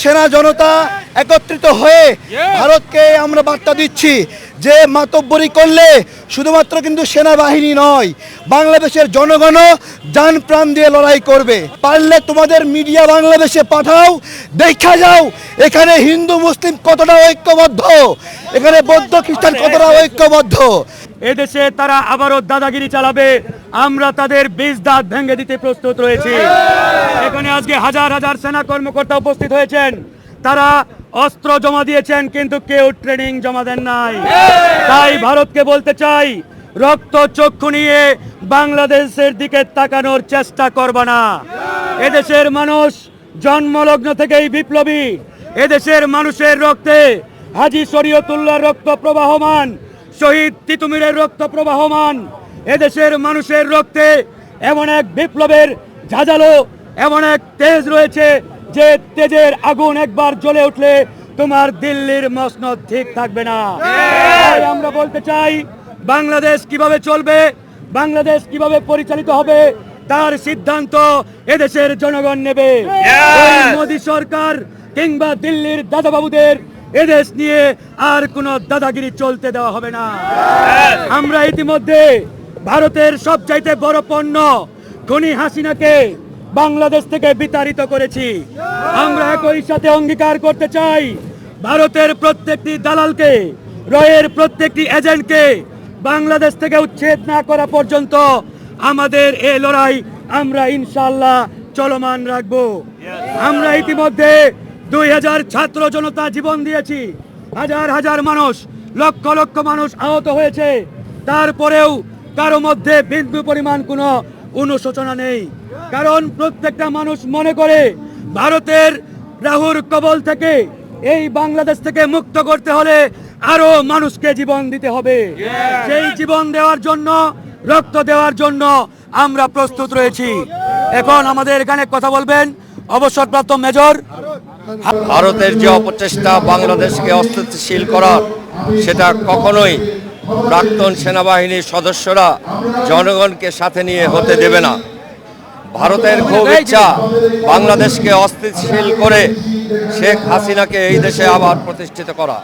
সেনা জনতা একত্রিত হয়ে ভারতকে আমরা বার্তা দিচ্ছি যে মাতব্বরি করলে শুধুমাত্র কিন্তু সেনাবাহিনী নয় বাংলাদেশের জনগণও যান প্রাণ দিয়ে লড়াই করবে। পারলে তোমাদের মিডিয়া বাংলাদেশে পাঠাও দেখা যাও এখানে হিন্দু মুসলিম কতটা ঐক্যবদ্ধ এখানে বৌদ্ধ খ্রিস্টান কতটা ঐক্যবদ্ধ। এদেশে তারা আবারও দাদাগিরি চালাবে আমরা তাদের বীজ দাঁত ভেঙে দিতে প্রস্তুত রয়েছি। এখানে আজকে হাজার হাজার সেনা কর্মকর্তা উপস্থিত হয়েছেন। তারা অস্ত্র জমা দিয়েছেন, কিন্তু কেউ ট্রেনিং জমা দেন নাই। তাই ভারতকে বলতে চাই, রক্ত চক্ষু নিয়ে বাংলাদেশের দিকে তাকানোর চেষ্টা করবে না। এদেশের মানুষ জন্মলগ্ন থেকেই বিপ্লবী। এদেশের মানুষের রক্তে হাজি শরীয়তুল্লাহর রক্ত প্রবাহমান, শহীদ তিতুমিরের রক্ত প্রবাহমান। এদেশের মানুষের রক্তে এমন এক বিপ্লবের ঝাঁঝালো এমন এক তেজ রয়েছে যে তেজের আগুন একবার জ্বলে উঠলে তোমার দিল্লির মসনদ ঠিক থাকবে না। আমরা বলতে চাই, বাংলাদেশ কীভাবে চলবে, বাংলাদেশ কীভাবে পরিচালিত হবে, তার সিদ্ধান্ত এদেশের জনগণ নেবে। মোদী সরকার কিংবা দিল্লির দাদাবাবুদের এদেশ নিয়ে আর কোনো দাদাগিরি চলতে দেওয়া হবে না। আমরা ইতিমধ্যে ভারতের সবচাইতে বড় পণ্য খনি হাসিনাকে বাংলাদেশ থেকে বিতাড়িত করেছি। আমরা একই সাথে অঙ্গীকার করতে চাই। ভারতের প্রত্যেকটি দালালকে, রয়ের প্রত্যেকটি এজেন্টকে বাংলাদেশ থেকে উচ্ছেদ না করা পর্যন্ত আমাদের এ লড়াই আমরা ইনশাল্লাহ চলমান রাখব। আমরা ইতিমধ্যে দুই হাজার ছাত্র জনতা জীবন দিয়েছি। হাজার হাজার মানুষ, লক্ষ লক্ষ মানুষ আহত হয়েছে। তারপরেও কারও মধ্যে বিন্দু পরিমাণ কোনো অনুশোচনা নেই। কারণ প্রত্যেকটা মানুষ মনে করে ভারতের রাহুর কবল থেকে এই বাংলাদেশ থেকে মুক্ত করতে হলে আরও মানুষকে জীবন দিতে হবে। সেই জীবন দেওয়ার জন্য রক্ত দেওয়ার জন্য আমরা প্রস্তুত রয়েছি। এখন আমাদের এখানে কথা বলবেন অবসরপ্রাপ্ত মেজর। ভারতের যে অপচেষ্টা বাংলাদেশকে অস্থিতিশীল করার সেটা কখনোই প্রাক্তন সেনাবাহিনীর সদস্যরা জনগণকে সাথে নিয়ে হতে দেবে না। ভারতের খুব ইচ্ছা বাংলাদেশকে অস্থিতিশীল করে শেখ হাসিনাকে এই দেশে আবার প্রতিষ্ঠিত করা।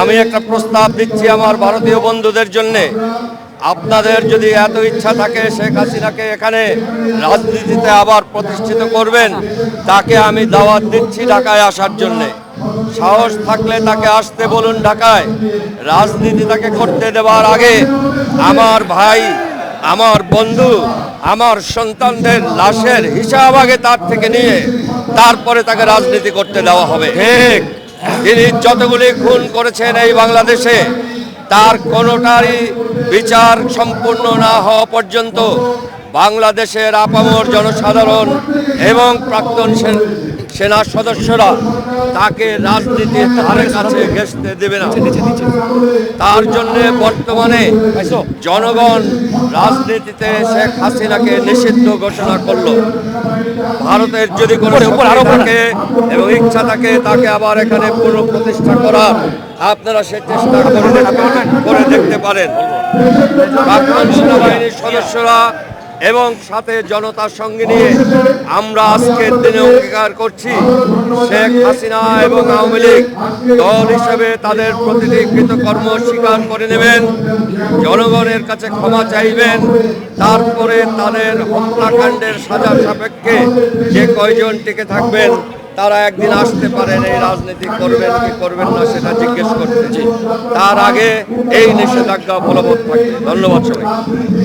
আমি একটা প্রস্তাব দিচ্ছি আমার ভারতীয় বন্ধুদের জন্যে। আপনাদের যদি এত ইচ্ছা থাকে শেখ হাসিনাকে এখানে রাজনীতিতে আবার প্রতিষ্ঠিত করবেন, তাকে আমি দাওয়াত দিচ্ছি ঢাকায় আসার জন্যে। সাহস থাকলে তাকে আসতে বলুন ঢাকায়। রাজনীতি তাকে করতে দেওয়ার আগে আমার ভাই আমার বন্ধু আমার সন্তানদের লাশের হিসাব আগে তার থেকে নিয়ে তারপরে তাকে রাজনীতি করতে দেওয়া হবে। ঠিক। তিনি যতগুলি খুন করেছেন এই বাংলাদেশে তার কোনোটারই বিচার সম্পূর্ণ না হওয়া পর্যন্ত বাংলাদেশের আপামর জনসাধারণ এবং প্রাক্তন সেন- সদস্যরা তাকে রাজনীতির ধারের কাছে ঘেসতে দেবে না। তার জন্য বর্তমানে জনগণ রাজনীতিতে শেখ হাসিনাকে নিষিদ্ধ ঘোষণা করল। ভারতের যদি কোনো থাকে এবং ইচ্ছা থাকে তাকে আবার এখানে পুনঃপ্রতিষ্ঠা করার আপনারা সে চেষ্টা করে দেখতে- করে দেখতে পারেন। প্রাক্তন সেনাবাহিনীর সদস্যরা এবং সাথে জনতার সঙ্গে নিয়ে আমরা আজকের দিনে অঙ্গীকার করছি। শেখ হাসিনা এবং আওয়ামী লীগ দল হিসেবে তাদের প্রতিটি কৃতকর্ম স্বীকার করে নেবেন। জনগণের কাছে ক্ষমা চাইবেন। তারপরে তাদের হত্যাকাণ্ডের সাজা সাপেক্ষে যে কয়জন টিকে থাকবেন, তারা একদিন আসতে পারেন, এই রাজনীতি করবেন, কি করবেন না সেটা জিজ্ঞেস করতেছি। তার আগে এই নিষেধাজ্ঞা বলবৎ থাকে ধন্যবাদ সবাই